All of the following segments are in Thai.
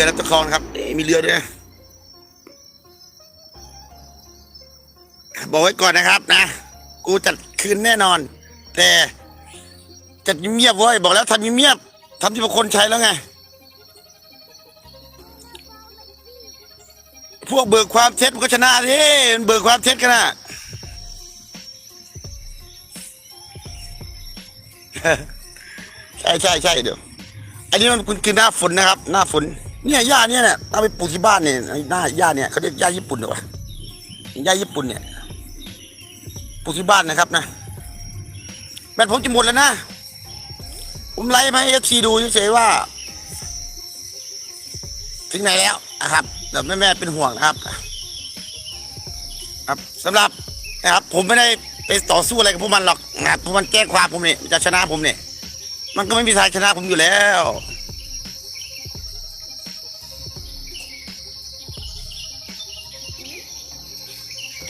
ขื่อนลำตะคองครับเอ๊ะมีเรือด้วยบอกไว้ก่อนนะครับ นะ กูจัดคืนแน่นอน แต่จัดเงียบเว้ยบอกแล้วทำเงียบทำที่บางคนใช้แล้วไง พวกเบิกความเท็จมันก็ชนะดิมันเบิกความเท็จกันนะใช่ใช่ใช่เดี๋ยว อันนี้มันคือหน้าฝนนะครับ หน้าฝน เนี่ยหญ้าเนี่ยเนี่ยเอาไปปลูกที่บ้านเนี่ยไอ้หน้าหญ้าเนี่ยเขาเรียกหญ้าญี่ปุ่นหรอวะหญ้าญี่ปุ่นเนี่ยปลูกที่บ้านนะครับนะแบตผมจะหมดแล้วนะ ผมไล่มาให้เอฟซีดูเฉยๆว่า ถึงไหนแล้วนะครับแต่แม่แม่ๆเป็นห่วงนะครับ ครับสำหรับนะครับ ผมไม่ได้ไปต่อสู้อะไรกับพวกมันหรอกนะครับพวกมันแจ้ความผมเนี่ยจะชนะผมเนี่ยมันก็ไม่มีทางชนะผมอยู่แล้ว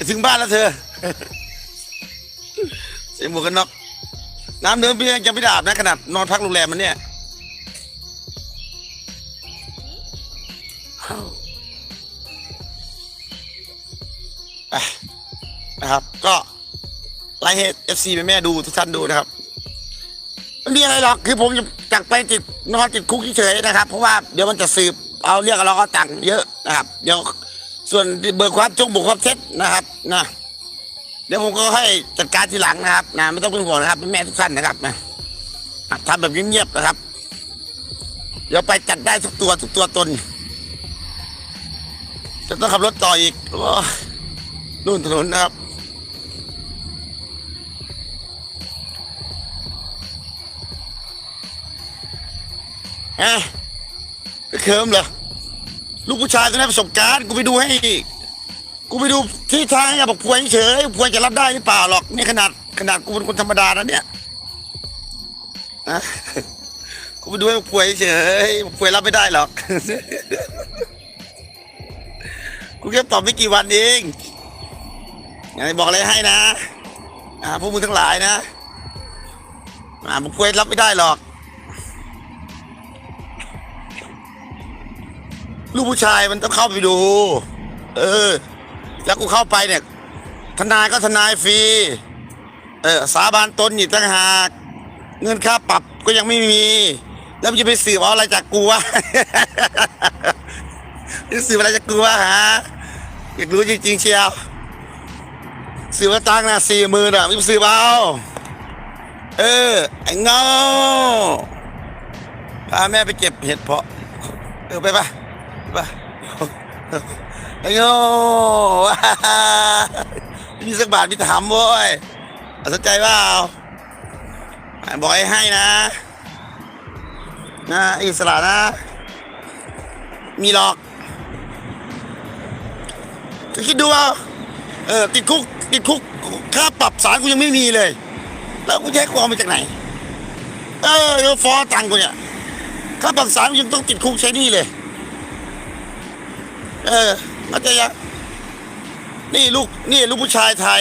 ถึงบ้านแล้วเธอ ใส่หมวกกันน็อกน้ำเดิมพี่ยังไม่ได้อาบนะขนาดนอนพักโรงแรมมันเนี่ยนะครับ ก็ไลฟ์ให้เอฟซีแม่ดูทุกท่านดูนะครับไม่มีอะไรหรอกคือผมจะจักไปติดนอนติดคุกเฉยๆนะครับ เพราะว่าเดี๋ยวมันจะสืบเอาเรียกเราก็ตังเยอะนะครับ เดี๋ยว ส่วนเบิกความจงบุกความเท็จนะครับนะเดี๋ยวผมก็ให้จัดการทีหลังนะครับนะไม่ต้องเป็นห่วงนะครับแม่ทุกท่านนะครับนะทำแบบเงียบๆนะครับ เดี๋ยวไปจัดได้ทุกตัวทุกตัวตน จะต้องขับรถต่ออีกโอ้ยนู่นถนนนะครับฮะไปเคิมเหรอ ลูกผู้ชายต้องได้ประสบการณ์กูไปดูให้อีกกูไปดูที่ทางอย่าบอกพวยเฉยพวยจะรับได้หรือเปล่าหรอกนี่ขนาดขนาดกูเป็นคนธรรมดานะเนี่ยฮะกูไปดูให้พวยเฉยพวยรับไม่ได้หรอกกูแค่ตอบไม่กี่วันเองอย่าไปบอกอะไรให้นะอ่าพวกมึงทั้งหลายนะอ่าผมคุยรับไม่ได้หรอก ลูกผู้ชายมันต้องเข้าไปดู เออ แล้วกูเข้าไปเนี่ย ทนายก็ทนายฟรี เออ สาบานตนอีกต่างหาก เงินค่าปรับก็ยังไม่มี แล้วมันจะไปสืบเอาอะไรจากกูวะจะสืบอะไรจากกูวะฮะอยากรู้จริงๆเชียวสืบว่าตังนะสี่หมื่นอะไม่สืบเอา เออ ไอ้เงาพาแม่ไปเก็บเห็ดเพาะ เออไปปะ ไปไอ้เงามีสักบาทมีถามโว้ยเอาสนใจเปล่าบอกให้ให้นะ นะอิสระนะ มีหรอกก็คิดดูเอาเออติดคุกติดคุกค่าปรับสารกูยังไม่มีเลย แล้วกูจะให้กูเอามาจากไหน เออฟอตังค์กูเนี่ยค่าปรับสารกูยังต้องติดคุกใช้หนี่เลย เออเข้าใจยังนี่ลูกนี่ลูกผู้ชายไทย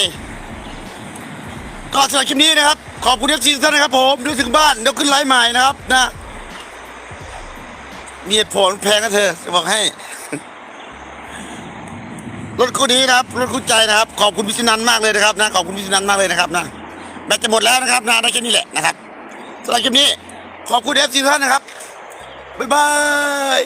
ก็สำหรับคลิปนี้นะครับ ขอบคุณเอฟซีท่านนะครับ ผมดูถึงบ้านเดี๋ยวขึ้นไลฟ์ใหม่นะครับ นะมีเหตุผลแพงนะเธอจะบอกให้รถคู่นี้นะครับรถคู่ใจนะครับ ขอบคุณพิชนันมากเลยนะครับ นะขอบคุณพิชนันมากเลยนะครับนะแบตจะหมดแล้วนะครับนะได้แค่นี้แหละนะครับสำหรับคลิปนี้ ขอบคุณเอฟซีท่านนะครับบ๊ายบาย